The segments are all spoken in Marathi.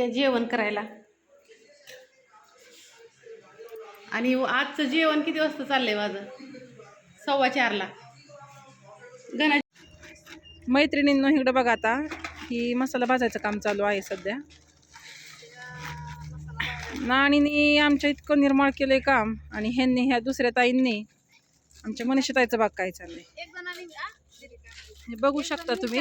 हे जेवण करायला. आणि आजचं जेवण किती वाजता चाललंय माझं? सव्वा चारला. गणा मैत्रिणींनो इकडं बघा आता. की मसाला भाजायचं काम चालू आहे सध्या. नाणीने आमच्या इतकं निर्माळ केलंय काम. आणि ह्यांनी ह्या दुसऱ्या ताईंनी आमच्या मनीषाताईचं बाग काय चाललंय? हे बघू शकता तुम्ही.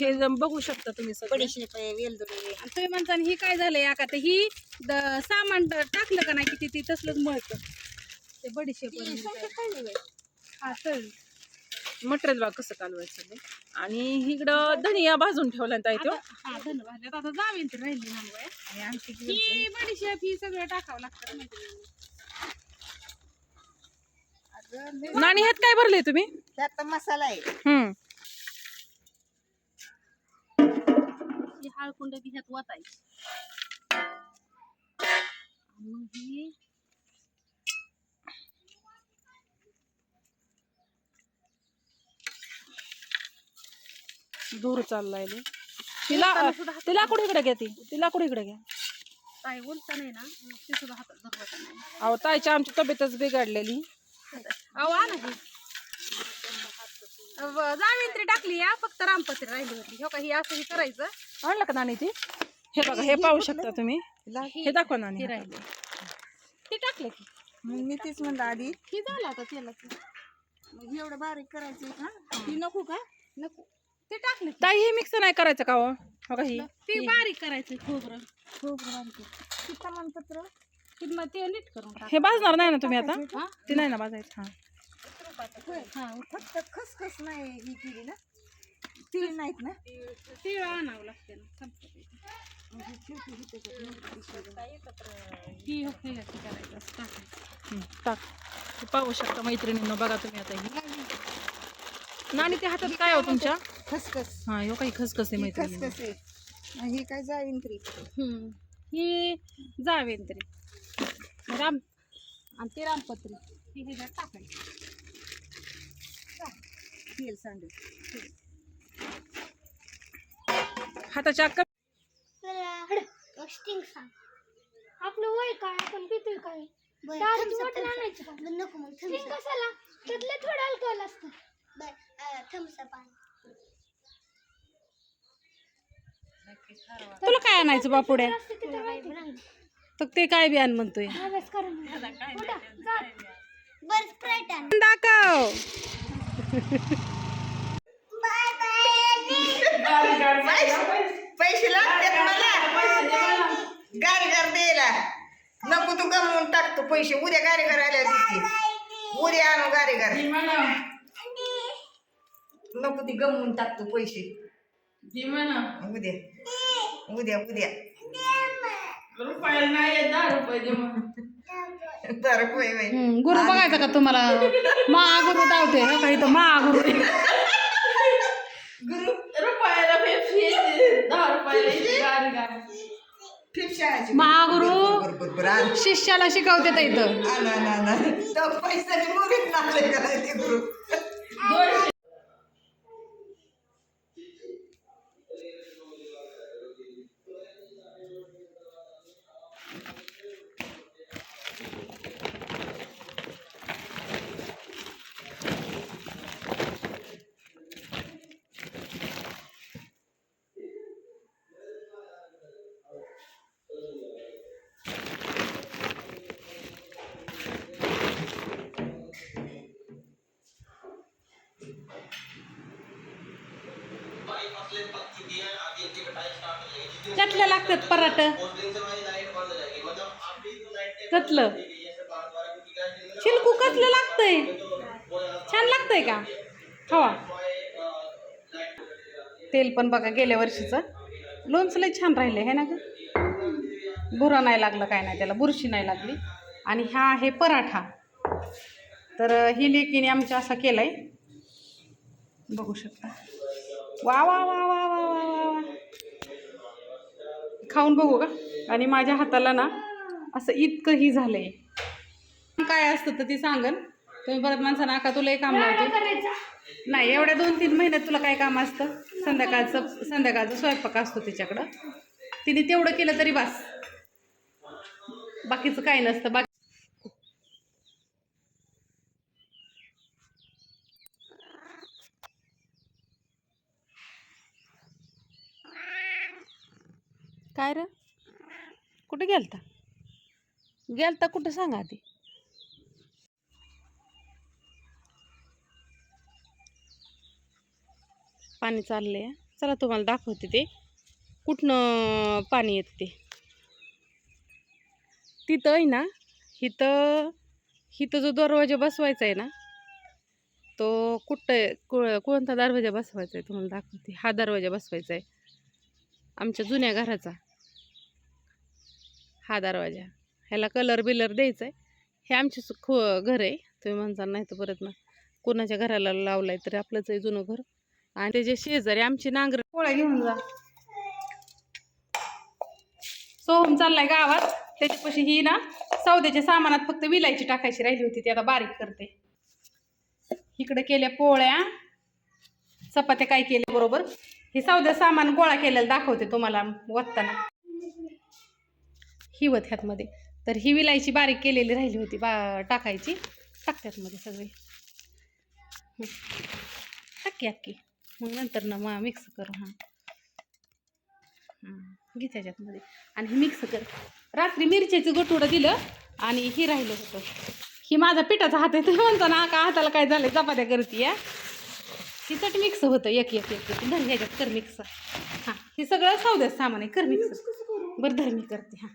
हे जम- बघू शकता तुम्ही सगळं. बडीशेप आहे वेलदोडे आणि तुम्ही म्हणता ही काय झालंय? का तर ही द- सामान ट- टाकलं का नाही की ती तसलंच मळतं. ते बडीशेप हा चल. मटेरियल बाग कसं कालवायचं ते. आणि इकडं धनिया भाजून ठेवला ताई तो. हा धन्यवाद. आता जावीन तर राहिली ना मग आणि आमची ही बडीशेप ही सगळं टाकावं लागतं मैत्रिणींनो. नाणी ह्यात काय भरले तुम्ही? त्यात मसाला आहे. हम्म. ही हळकुंड बी ह्यात वतायची मग ही दूर चाललाय लय. तिला तिला कुठे इकडे घ्या ती. तिला कुठे इकडे घ्या काय बोलता नाही ना ते सुद्धा हातात धरवता नाही. अहो ताईची आमची तब्येतच बिघडलेली. अहो आणा ही अव, जावेत्री टाकली या फक्त रामपत्री राहिली होती. हो का? ही असं हे करायचं. आणलं का नाणी ती हे बघा हे पाहू शकता तुम्ही. हे दाखवा नाणी हे राहिली. ते टाकलं की. मग मी तेच म्हणलं आधी ही झालं आता त्याला मग एवढं बारीक करायचं हा ती नको का? नको. ते टाकलं की. ताई हे मिक्स नाही करायचं का हो? हो का ही? ते बारीक करायचं खोबरं. खूप बारीक की मग ते नीट करून टाक. हे भाजणार नाही ना तुम्ही आता? हा? ते नाही ना भाजायचं? हा. हा फक्त खसखस नाही ही केली ना? ती नाहीत ना? तीळ आणावं लागते ना ते. ही हो हे असं करायचं टाकायचं. टाक. हे पाहू शकता मैत्रिणींनो बघा तुम्ही आता ही. नाणी ते हातात काय हो तुमच्या? खसखस. हा हो काही खसखस आहे ही मैत्रिणी खसखस आहे. ही काय जाईंत्री हम्म. ही जावेंद्री राम आणि ते रामपत्री. ही ह्याच्यात टाकायची. तेल सांडू. हाताच्या अक्का स्टिंग सांग. आपलं वय काय? आपण पितोय काय? दारूची बॉटल आणायची का? नको मग स्टिंग कशाला? त्यातलं थोडं अल्कोहोल असतं. थम्सअप तुला काय आणायचं बापुड्या तर ते काय बी आण म्हणतोय. बरं दाखव. पैसे लागतात मला? गाडी घर द्यायला. नको तू गमवून टाकतो पैसे. उद्या गाडी घर आल्या देते. उद्या आणू गाडी घर नको ती गमवून टाकतो पैसे. उद्या. उद्या उद्या. दहा रुपये बाई. गुरु बघायचा का तुम्हाला? मा गुरु धावते हो काही तर मा गुरु महागुरु बरं, आण. शिष्याला शिकवते तर इथं आण, आण, आण, आण. तो पैशाची मुलीत नाचले करायचे गुरु लागतात पराठ. कतलं. शिलकू कतलं लागतंय. छान लागतंय का? हवा तेल पण बघा गेल्या वर्षीचं. लोणचं लय छान राहिलं आहे ना ग? बुरा नाही लागलं काय नाही त्याला बुरशी नाही लागली. आणि हा आहे पराठा. तर ही लेकीने आमच्या असा केला आहे बघू शकता. वा वा वा वा वा खाऊन बघू का? आणि माझ्या हाताला ना असं इतकंही झालंय. काय असतं तर ती सांगन. तुम्ही परत माणसानं आका तुला काम लावते. नाही एवढ्या दोन तीन महिन्यात तुला काय काम असतं? संध्याकाळचं संध्याकाळचा स्वयंपाक असतो तिच्याकडं. तिने तेवढं केलं तरी बस. बाकीचं काय नसतं. बाकी काय र? कुठे गेलता? गेलता कुठं सांगा आधी. पाणी चाललंय. चला तुम्हाला दाखवते ते. कुठनं पाणी येत? ते तिथं आहे ना इथं इथं जो दरवाजा बसवायचा आहे ना तो कुठं को कोणता दरवाजा बसवायचा आहे? तुम्हाला दाखवते. हा दरवाजा बसवायचा आहे. आमच्या जुन्या घराचा. हा दरवाजा. ह्याला कलर बिलर द्यायचा आहे हे आमचे खो घर आहे. तुम्ही म्हणता नाही तर परत ना कोणाच्या घराला लावलाय तरी आपलंच आहे जुनं घर. आणि त्याचे शेजारी आमची नांगर पोळ्या घेऊन जा. सोहम चाललाय गावात. त्याच्यापाशी ही ना सौद्याच्या सामानात फक्त विलायची टाकायची राहिली होती. ती आता बारीक करते. इकडे केल्या पोळ्या. चपात्या काय केल्या बरोबर. हे सौद्या सामान गोळा केलेलं दाखवते तुम्हाला वत्ताना. ही वत ह्यातमध्ये. तर ही विलायची बारीक केलेली राहिली होती बा टाकायची. टाकत्यात मध्ये सगळे. टाकी अक्की मग नंतर ना मग मिक्स करू हां. हं. घे त्याच्यातमध्ये. आणि हे मिक्स कर. रात्री मिरच्याचं गटुडं दिलं आणि ही राहिलं होतं. ही माझा पिठाचा हात आहे तुम्ही म्हणतो ना का हाताला काय झालं चपात्या करते या ती चट मिक्स होतं एक एक एक एक. धर ह्याच्यात कर मिक्स हां. हे सगळं सौद्याच सामान आहे कर मिक्स बरं धर मी करते हां.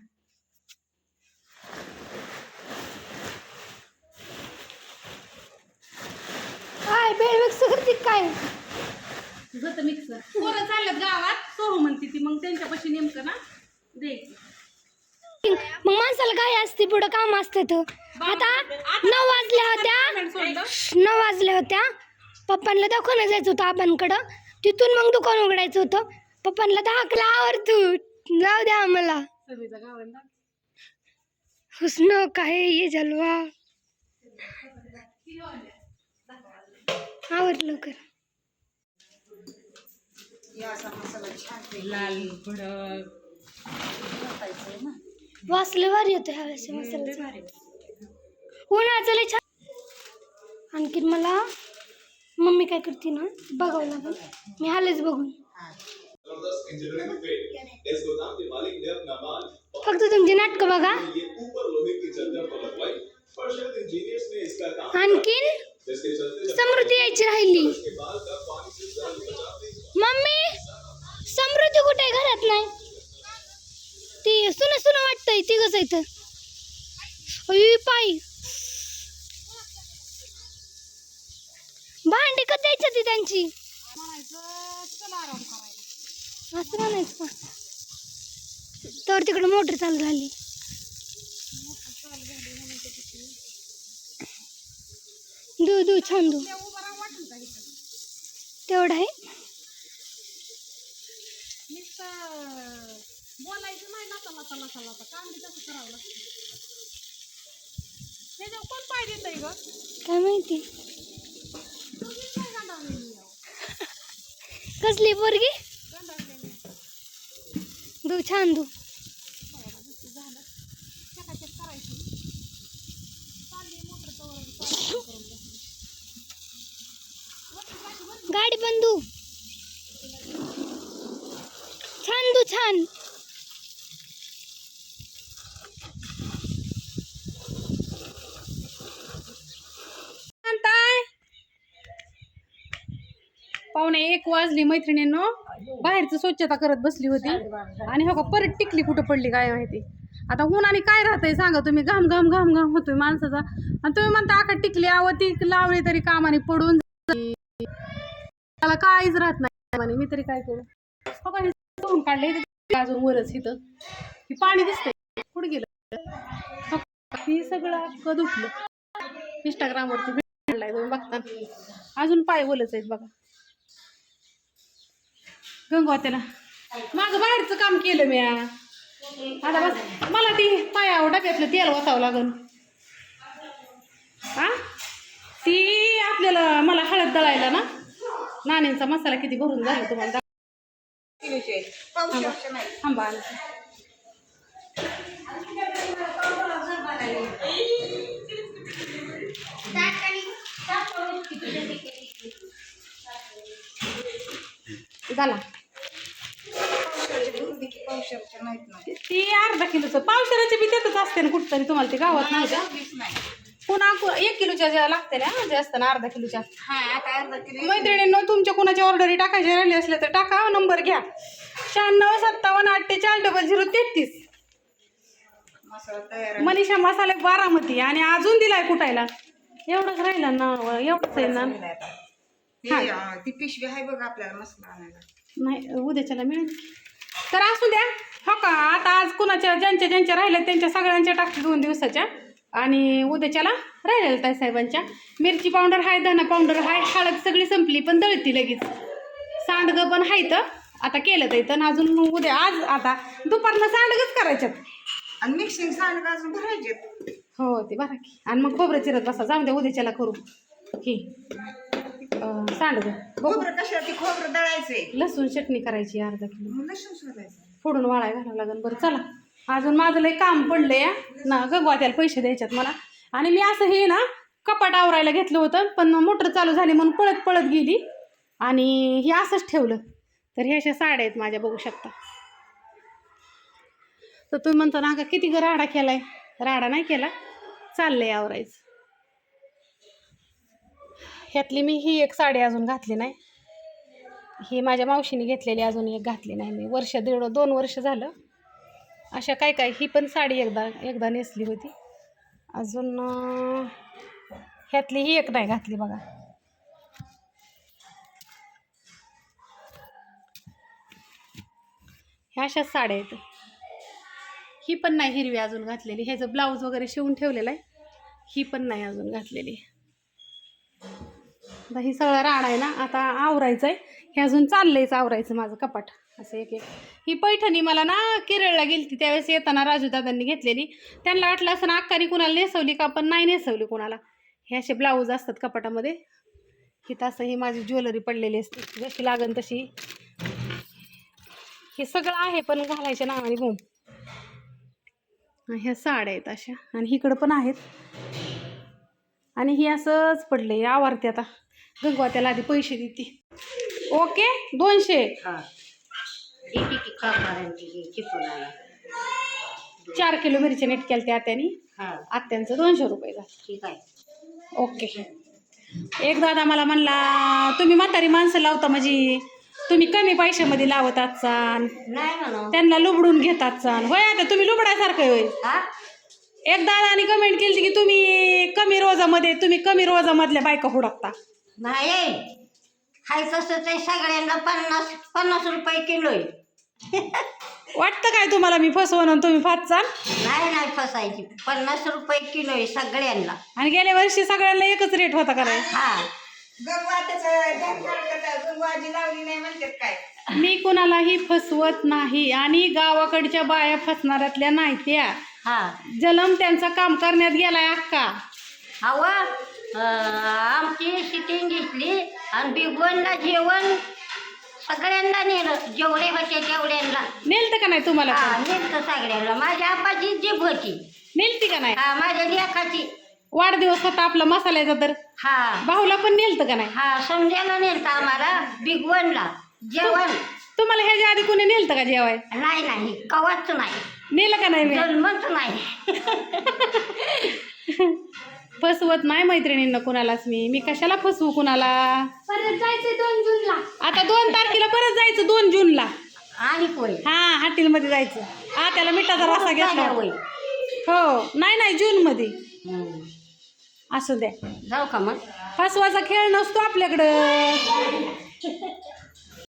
बेळ मिक्स करते काय? होतं मिक्सर पोरं गावात. सोहू म्हणते ती. मग त्यांच्यापाशी नेमकं ना द्यायचं. मग माणसाला काय असते? पुढं काम असते तर. आता नऊ वाजल्या होत्या. नऊ वाजल्या होत्या. पप्पांना दवाखान्यात जायचं होतं आबांकडं. तिथून मग दुकान उघडायचं होतं. पप्पांना दाखला आवडतो. जाऊ द्या आम्हाला. सगळीचं. हुसन काय ये जलवा आवड लवकर. लाल भडक. वासले भारी होतं ह्या वेळेस मसाल्याचं उन्हाळ्याचं लय छान. आणखीन मला मम्मी काय करते ना बघावं लागेल. मी आलेच बघून. फक्त तुमची नाटकं बघा. ये ऊपर लोहे की चद्दर पर लगवाई पर शायद इंजीनियर्स ने इसका काम आणखीन? समृद्धी यायची राहिली. मम्मी समृद्धी कुठे घरात नाही? ती सुन सुन वाटतंय ती कसं इथं अय पाय. भांडी कधी द्यायची ती त्यांची? असं म्हणायचं का? तर तिकडे मोटर चालू झाली. दू दू छान दू. तेवढं आहे. बोलायचं नाही ना चला चला चला काम बी तसं करावं लागतं कोण पाहिजे देत ग काय माहिती? कसली पोरगी? दू छान दू. छान पाहुणे एक वाजली मैत्रिणींनो. बाहेरचं स्वच्छता करत बसली होती. आणि हो का परत टिकली कुठं पडली काय माहिती. आता उन्हाने काय राहतंय सांगा तुम्ही. घाम घाम घाम घाम होतोय माणसाचा. आणि तुम्ही म्हणता आका टिकली आव ती लावली तरी कामाने पडून त्याला काहीच राहत नाही. मी तरी काय करू? हो का हे काढले अजून वरच इथं. पाणी दिसतंय. कुठे गेलं? हे सगळं अख्खं दुखलं इंस्टाग्रामवरती भेटलाय तुम्ही बघताना. अजून पाय बोलच आहेत बघा. गंगवात्याला माझं बाहेरचं काम केलं मी आता बस मला ती पायावर डब्यातलं तेल वाचावं लागन. हा ती आपल्याला मला हळद दळायला ना नाण्यांचा मसाला किती भरून झाला तुम्हाला दाख- नाही थांबा. झाला. ती अर्धा किलोचं पावसाळ्याचे बी त्यातच असते ना कुठतरी तुम्हाला ते गावात नाही का? नाही पुन्हा एक किलोच्या ज्या लागते ना जास्त ना अर्धा किलोच्या. हा आता अर्धा किलो. मैत्रिणींनो तुमच्या कुणाच्या ऑर्डरी टाकायच्या राहिले असले तर टाका. नंबर घ्या. शहाण्णव सत्तावन्न अठ्ठेचाळीस डबल झिरो तेहतीस. मनीषा मसाले बारामती आणि अजून दिलाय कुठायला? एवढंच राहिला ना एवढंच आहे ना. ती पिशवी आहे बघ आपल्याला मसाला आणायला. नाही उद्याच्याला मिळेल. तर असू द्या. हो का? आता आज कुणाच्या ज्यांच्या ज्यांच्या राहिल्या त्यांच्या सगळ्यांच्या टाकते दोन दिवसाच्या. आणि उद्याच्याला राहिलेल्या ताई साहेबांच्या. मिरची पावडर आहे धना पावडर आहे हळद सगळी संपली पण दळती लगेच. सांडगं पण आहे तर आता केलं तर इथं अजून उद्या आज आता दुपारनं सांडगच करायच्यात. आणि मिक्सिंग सांड अजून भरायचे हो ते बरं की. आणि मग खोबरं चिरत बसा. जाऊ द्या उद्याच्याला करू. की सांडगं. खोबरं कशाला ती खोबरं दळायचंय. लसूण चटणी करायची अर्धा किलो. लसूण सोलायचं. फोडून वाळाय घालावं लागेल. बरं चला. अजून माझं लय काम पडलंय ना गगवा त्याला पैसे द्यायच्यात मला. आणि मी असं हे ना कपाट आवरायला घेतलं होतं पण मोटर चालू झाली म्हणून पळत पळत गेली. आणि हे असंच ठेवलं. तर हे अशा साड्या आहेत माझ्या बघू शकता. तर तुम्ही म्हणता ना का किती ग राडा केलाय? राडा नाही केला. चाललंय आवरायचं. ह्यातली मी ही एक साडी अजून घातली नाही. ही माझ्या मावशीने घेतलेली अजून एक घातली नाही मी. वर्ष दीड दोन वर्ष झालं. अशा काय काय? ही पण साडी एकदा एकदा नेसली होती. अजून ह्यातली ही एक नाही घातली बघा. ह्या अशाच साड्या आहेत. ही पण नाही हिरवी अजून घातलेली. ह्याचं ब्लाऊज वगैरे शिवून ठेवलेलं आहे ही पण नाही अजून घातलेली. आता ही सगळं राड आहे ना आता आवरायचं आहे हे अजून चाललंयच आवरायचं माझं कपाट. असं एक एक ही पैठणी मला ना केरळला गेली त्यावेळेस येताना राजूदादांनी घेतलेली. त्यांना वाटलं असं ना अक्कानी कुणाला नेसवली का पण नाही नेसवली कुणाला. हे असे ब्लाऊज असतात कपाटामध्ये. ही तसं ही माझी ज्वेलरी पडलेली असते. जशी लागन तशी. हे सगळं आहे पण घालायच्या नावाने बोम ह्या साड्या आहेत अशा. आणि इकडं पण आहेत. आणि ही असंच पडले आवारते आता. गंगवा त्याला आधी पैसे देते. ओके? दोनशे? चार किलो मिरच्या नेट केल्या त्या आत्यानी आत्यांचं दोनशे रुपये झालं. ठीक आहे. ओके. एक दादा मला म्हणला तुम्ही म्हातारी माणसं लावता म्हणजे तुम्ही कमी पैशामध्ये लावत आहात नाही म्हणा. त्यांना लुबडून घेतात चाल होय आता तुम्ही लुबडायसारखं होय. एक दादाने कमेंट केली की तुम्ही कमी रोजामध्ये तुम्ही कमी रोजामधल्या बायका हुडकता. नाही. हाय तसं ते सगळ्यांना पन्नास पन्नास रुपये किलो आहे. वाटतं काय तुम्हाला मी फसवून आणि तुम्ही फाटचाल नाही नाही फसायची. पन्नास रुपये किलो आहे सगळ्यांना. आणि गेल्या वर्षी सगळ्यांना एकच रेट होता कराय हा. गंगवाजी लावली नाही म्हणतात काय? मी कुणालाही फसवत नाही आणि गावाकडच्या बाया फसणाऱ्यातल्या नाही त्या हा. जलम त्यांचं काम करण्यात गेलाय अक्का. हवा आमची सिटिंग घेतली आणि बिगवनला जेवण सगळ्यांना नेलं. जेवढे होते तेवढ्यांना. नेलतं का नाही तुम्हाला हा पण? नेलं सगळ्यांना. माझ्या आपाची जीभ होती. नेलती का नाही? हा माझ्या लेखाची. वाढदिवस होता आपला मसाल्याचा तर. हा. भाऊला पण नेलतं का नाही? हा समजायला नेलं आम्हाला बिगवनला जेवण. तुम्हाला ह्याच्या आधी कोणी नेलतं का जेवाय? नाही नाही. कवाच नाही. नेलं का नाही मी? जन्मच नाही. फसवत नाही मैत्रिणींना कुणालाच मी. मी कशाला फसवू कुणाला? परत जायचंय दोन जूनला. आता दोन तारखेला परत जायचं दोन जूनला. आणि होय. हा हॉटेलमध्ये जायचं. हा त्याला मिठाचा रस्सा घेतला. होय. हो नाही नाही जूनमध्ये. हम्म. असू द्या. जाऊ का मग? फसवाचा खेळ नसतो आपल्याकडं.